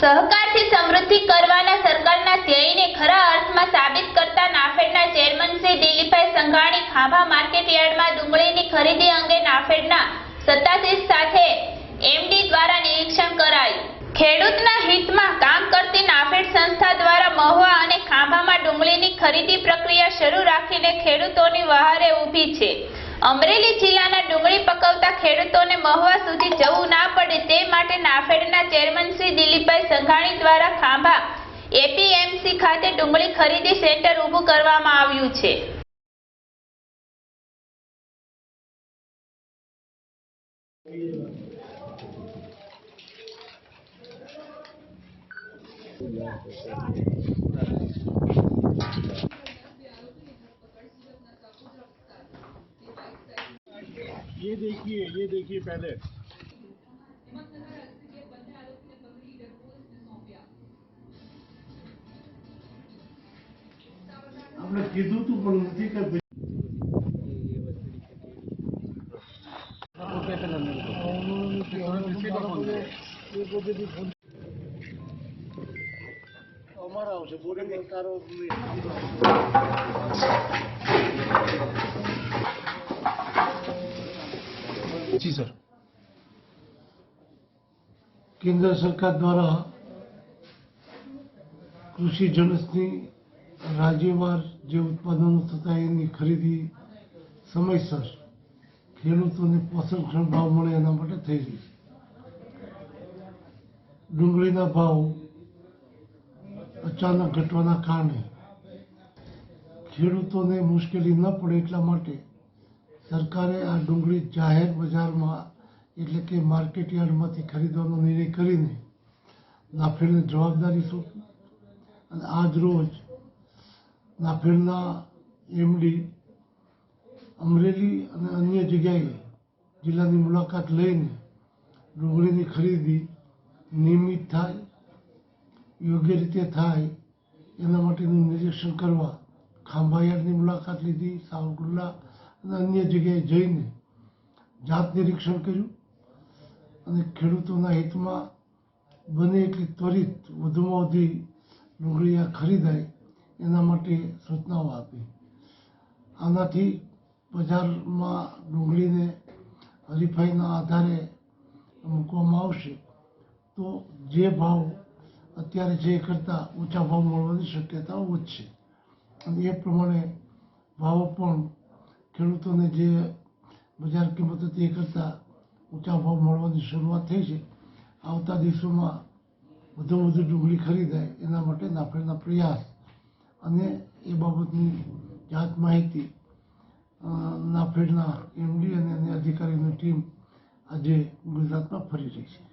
સહકારથી સમૃદ્ધિ કરવાના સરકારના ધ્યેયને ખરા અર્થમાં સાબિત કરતા નાફેડના ચેરમેન શ્રી દિલીપભાઈ સંઘાણી ખાંભા માર્કેટ યાર્ડમાં ડુંગળીની ખરીદી અંગે નાફેડના સત્તાધીશ સાથે એમડી દ્વારા નિરીક્ષણ કરાયું. ખેડૂતના હિતમાં કામ કરતી નાફેડ સંસ્થા દ્વારા મહુવા અને ખાંભામાં ડુંગળીની ખરીદી પ્રક્રિયા શરૂ રાખીને ખેડૂતોની વહારે ઊભી છે. અમરેલી જિલ્લાના ડુંગળી પકવતા ખેડૂતોને મહુવા સુધી જવું ના પડે તે માટે નાફેડના ચેરમેન શ્રી દિલીપભાઈ સંઘાણી દ્વારા ખાંભા એપીએમસી ખાતે ડુંગળી ખરીદી સેન્ટર ઊભું કરવામાં આવ્યું છે. देखिए ये देखिए पहले આપણે કીધું તું પણ નથી કે અમારા આવશે બોરિંગ તારો જી સર કેન્દ્ર સરકાર દ્વારા કૃષિ જણસની રાજ્યવાર જે ઉત્પાદનો થતા એની ખરીદી સમયસર ખેડૂતોને પોષણક્ષમ ભાવ મળે એના માટે થઈ રહી ડુંગળીના ભાવ અચાનક ઘટવાના કારણે ખેડૂતોને મુશ્કેલી ન પડે એટલા માટે સરકારે આ ડુંગળી જાહેર બજારમાં એટલે કે માર્કેટ યાર્ડમાંથી ખરીદવાનો નિર્ણય કરીને નાફેડને જવાબદારી સોંપી અને આજ રોજ નાફેડના એમડી અમરેલી અને અન્ય જગ્યાએ જિલ્લાની મુલાકાત લઈને ડુંગળીની ખરીદી નિયમિત થાય, યોગ્ય રીતે થાય, એના માટેનું નિરીક્ષણ કરવા ખાંભા યાર્ડની મુલાકાત લીધી, સાવરકુંડલા અને અન્ય જગ્યાએ જઈને જાત નિરીક્ષણ કર્યું અને ખેડૂતોના હિતમાં બને એટલી ત્વરિત વધુમાં વધુ ડુંગળી આ ખરીદાય એના માટે સૂચનાઓ આપી. આનાથી બજારમાં ડુંગળીને હરીફાઈના આધારે મૂકવામાં આવશે તો જે ભાવ અત્યારે એ કરતાં ઊંચા ભાવ મળવાની શક્યતાઓ વધશે. અને એ પ્રમાણે ભાવો પણ ખેડૂતોને જે બજાર કિંમત હતી એ કરતાં ઊંચા ભાવ મળવાની શરૂઆત થઈ છે, આવતા દિવસોમાં વધુ વધુ ડુંગળી ખરીદાય એના માટે નાફેડના પ્રયાસ અને એ બાબતની જાત માહિતી નાફેડના એમડી અને અન્ય અધિકારીની ટીમ આજે ગુજરાતમાં ફરી રહી છે.